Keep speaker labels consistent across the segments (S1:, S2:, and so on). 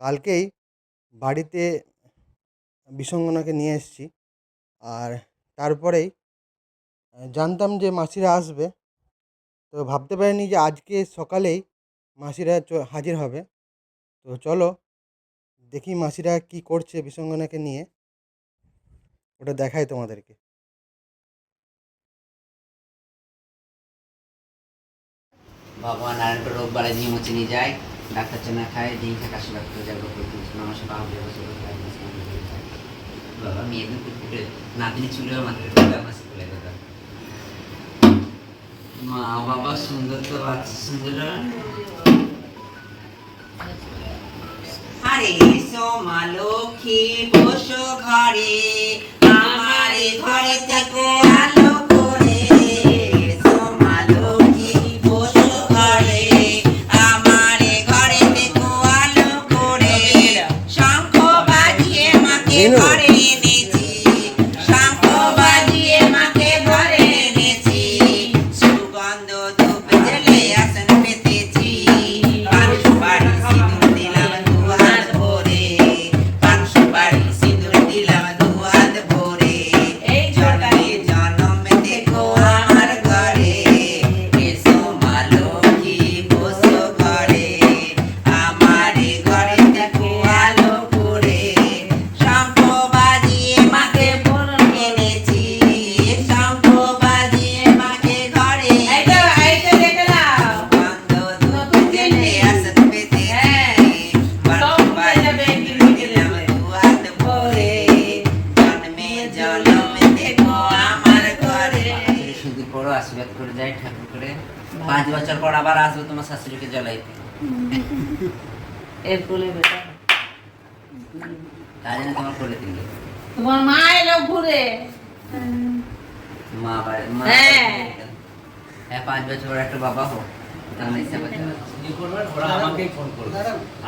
S1: কালকেই বাড়িতে বিসঙ্গনাকে নিয়ে এসেছি। আর তারপরেই জানতাম যে মাসিরা আসবে। তো ভাবতে পারিনি যে আজকে সকালেই মাসিরা হাজির হবে। তো চলো, দেখি মাসিরা কি করছে বিসঙ্গনাকে নিয়ে। ওটা দেখাই তোমাদেরকে।
S2: ভগবান নারায়ণপুর রোববারে ডিম হচ্ছে নিয়ে যায় ডাক্তার চেনা খায় ডিম খায় কাশি ডাক্তার যাব করতে আমার সাথে বাবা বছর বাবা মেয়ে একদম কুটকুটে নাতিনি চুলে মাত্র আমার স্কুলে কথা মা, বাবা, সুন্দর তো বাচ্চা, সুন্দর আরে সোমা লক্ষ্মী, বসো ঘরে। Nini শুধু পড়ো আশীর্বাদ করে যাই ঠাকুর করে। পাঁচ বছর পর আবার আসব তোমার শাশুড়িকে জ্বলাইতে।
S3: এর বেটা
S2: তাই জন্য তোমার করে দিলে।
S3: তোমার মা এলো ঘুরে।
S2: মা বাড়ি মা
S3: হ্যাঁ।
S2: হ্যাঁ পাঁচ বছর একটা বাবা হোক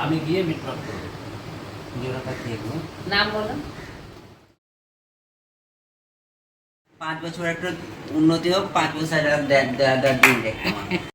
S4: আমি গিয়ে মিটমাট করব।
S3: নাম বলো।
S2: পাঁচ বছর একটা উন্নতি হোক পাঁচ বছর দিন দেখতে